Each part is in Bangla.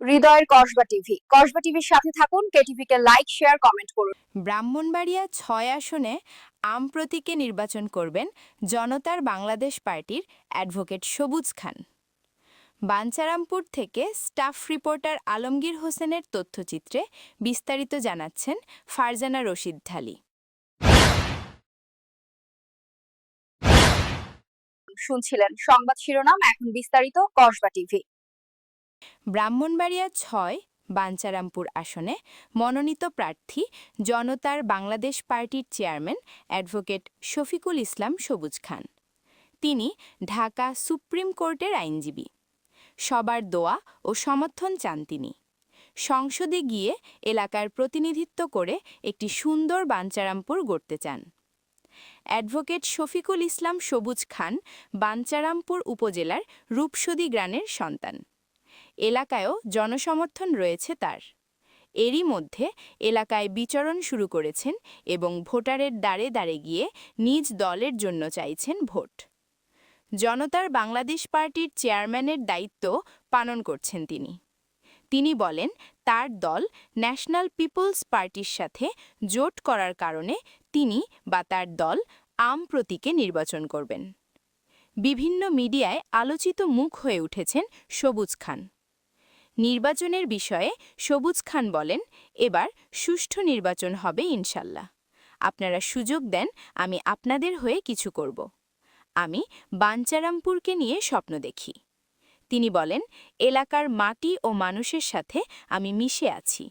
হৃদয়ের কসবা টিভি। কসবা টিভির সাথে থাকুন কেটিভি কে লাইক শেয়ার কমেন্ট করুন। ব্রাহ্মণবাড়িয়া ছয় আসনে আম প্রতীকে নির্বাচন করবেন জনতার বাংলাদেশ পার্টির অ্যাডভোকেট সবুজ খান। বাঞ্চারামপুর থেকে স্টাফ রিপোর্টার আলমগীর হোসেনের তথ্যচিত্রে বিস্তারিত জানাচ্ছেন ফারজানা রশিদ ঢালি। শুনছিলেন সংবাদ শিরোনাম এখন বিস্তারিত কসবা টিভি। ব্রাহ্মণবাড়িয়া ছয়, বাঞ্চারামপুর আসনে মনোনীত প্রার্থী জনতার বাংলাদেশ পার্টির চেয়ারম্যান অ্যাডভোকেট শফিকুল ইসলাম সবুজ খান। তিনি ঢাকা সুপ্রিম কোর্টের আইনজীবী। সবার দোয়া ও সমর্থন চান তিনি। সংসদে গিয়ে এলাকার প্রতিনিধিত্ব করে একটি সুন্দর বাঞ্চারামপুর গড়তে চান। অ্যাডভোকেট শফিকুল ইসলাম সবুজ খান বাঞ্চারামপুর উপজেলার রূপসদী গ্রামের সন্তান। এলাকায়ও জনসমর্থন রয়েছে তার। এরই মধ্যে এলাকায় বিচরণ শুরু করেছেন এবং ভোটারের দ্বারে দ্বারে গিয়ে নিজ দলের জন্য চাইছেন ভোট। জনতার বাংলাদেশ পার্টির চেয়ারম্যানের দায়িত্ব পালন করছেন তিনি। তিনি বলেন, তার দল ন্যাশনাল পিপলস পার্টির সাথে জোট করার কারণে তিনি বা তার দল আম প্রতীকে নির্বাচন করবেন। বিভিন্ন মিডিয়ায় আলোচিত মুখ হয়ে উঠেছেন সবুজ খান। নির্বাচনের বিষয়ে সবুজ খান বলেন, এবার সুষ্ঠু নির্বাচন হবে ইনশাল্লাহ। আপনারা সুযোগ দেন, আমি আপনাদের হয়ে কিছু করব। আমি বাঞ্চারামপুরকে নিয়ে স্বপ্ন দেখি। তিনি বলেন, এলাকার মাটি ও মানুষের সাথে আমি মিশে আছি।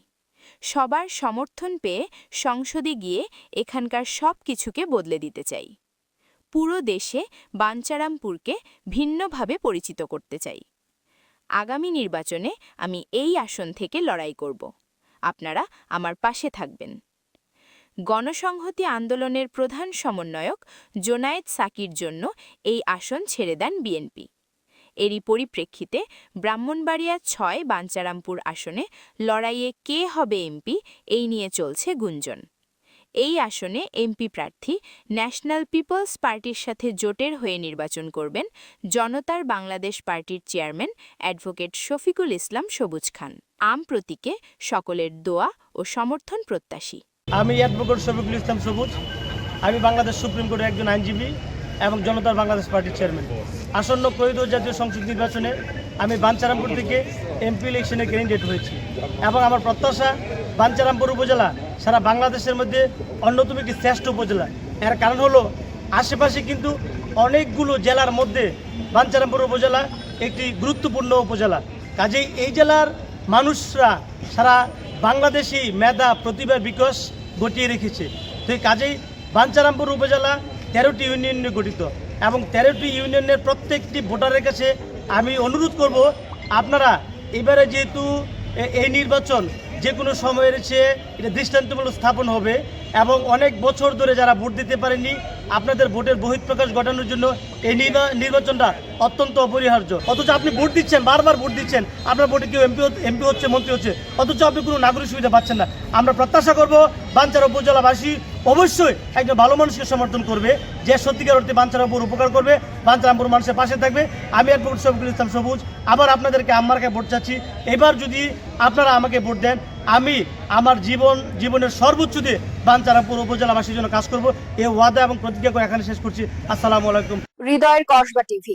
সবার সমর্থন পেয়ে সংসদে গিয়ে এখানকার সব কিছুকে বদলে দিতে চাই। পুরো দেশে বাঞ্চারামপুরকে ভিন্নভাবে পরিচিত করতে চাই। আগামী নির্বাচনে আমি এই আসন থেকে লড়াই করব। আপনারা আমার পাশে থাকবেন। গণসংহতি আন্দোলনের প্রধান সমন্বয়ক জোনায়েদ সাকির জন্য এই আসন ছেড়ে দেন বিএনপি। এরই পরিপ্রেক্ষিতে ব্রাহ্মণবাড়িয়া ছয় বাঞ্চারামপুর আসনে লড়াইয়ে কে হবে এমপি এই নিয়ে চলছে গুঞ্জন। এই আসনে এমপি প্রার্থী ন্যাশনাল পিপলস পার্টির সাথে জোটের হয়ে নির্বাচন করবেন জনতার বাংলাদেশ পার্টির চেয়ারম্যান অ্যাডভোকেট শফিকুল ইসলাম সবুজ খান। আম প্রতীকে সকলের দোয়া ও সমর্থন প্রত্যাশী। আমি অ্যাডভোকেট শফিকুল ইসলাম সবুজ। আমি বাংলাদেশ সুপ্রিম কোর্টের একজন আইনজীবী এবং জনতার বাংলাদেশ পার্টির চেয়ারম্যান। আসন্ন কৈদ জাতীয় সংসদ নির্বাচনে আমি বাঞ্চারামপুর থেকে এমপি ইলেকশনে ক্যান্ডিডেট হয়েছি এবং আমার প্রত্যাশা বাঞ্চারামপুর উপজেলা সারা বাংলাদেশের মধ্যে অন্যতম একটি শ্রেষ্ঠ উপজেলা। এর কারণ হলো, আশেপাশে কিন্তু অনেকগুলো জেলার মধ্যে বাঞ্চারামপুর উপজেলা একটি গুরুত্বপূর্ণ উপজেলা। কাজেই এই জেলার মানুষরা সারা বাংলাদেশি মেধা প্রতিভার বিকাশ ঘটিয়ে রেখেছে। তো এই কাজেই বাঞ্চারামপুর উপজেলা তেরোটি ইউনিয়ন নিয়ে গঠিত এবং তেরোটি ইউনিয়নের প্রত্যেকটি ভোটারের কাছে আমি অনুরোধ করব, আপনারা এবারে যেহেতু এই নির্বাচন যে কোনো সময়ের চেয়ে এটা দৃষ্টান্তমূলক স্থাপন হবে এবং অনেক বছর ধরে যারা ভোট দিতে পারেনি আপনাদের ভোটের বহিঃপ্রকাশ ঘটানোর জন্য এই নির্বা- নির্বাচনটা অত্যন্ত অপরিহার্য। অথচ আপনি ভোট দিচ্ছেন, বারবার ভোট দিচ্ছেন। আপনার ভোটে কেউ এমপি এমপি হচ্ছে, মন্ত্রী হচ্ছে। অথচ আপনি কোনো নাগরিক সুবিধা পাচ্ছেন না। আমরা প্রত্যাশা করব বাঞ্চার উপজেলাবাসী অবশ্যই একজন ভালো মানুষকে সমর্থন করবে, যে সত্যিকার অর্থে বাঞ্চারামপুর উপকার করবে বাঞ্চারামপুর মানুষের পাশে থাকবে। আমি অ্যাডভোকেট শফিকুল ইসলাম সবুজ। আবার আপনাদেরকে আমারকে ভোট চাচ্ছি। এবার যদি আপনারা আমাকে ভোট দেন, আমি আমার জীবন, জীবনের সর্বোচ্চ দিয়ে বাঞ্চারামপুর উপজেলাবাসীর জন্য কাজ করব। এই ওয়াদা এবং প্রতিজ্ঞা করে এখানে শেষ করছি। আসসালামু আলাইকুম। হৃদয়ের কসবা টিভি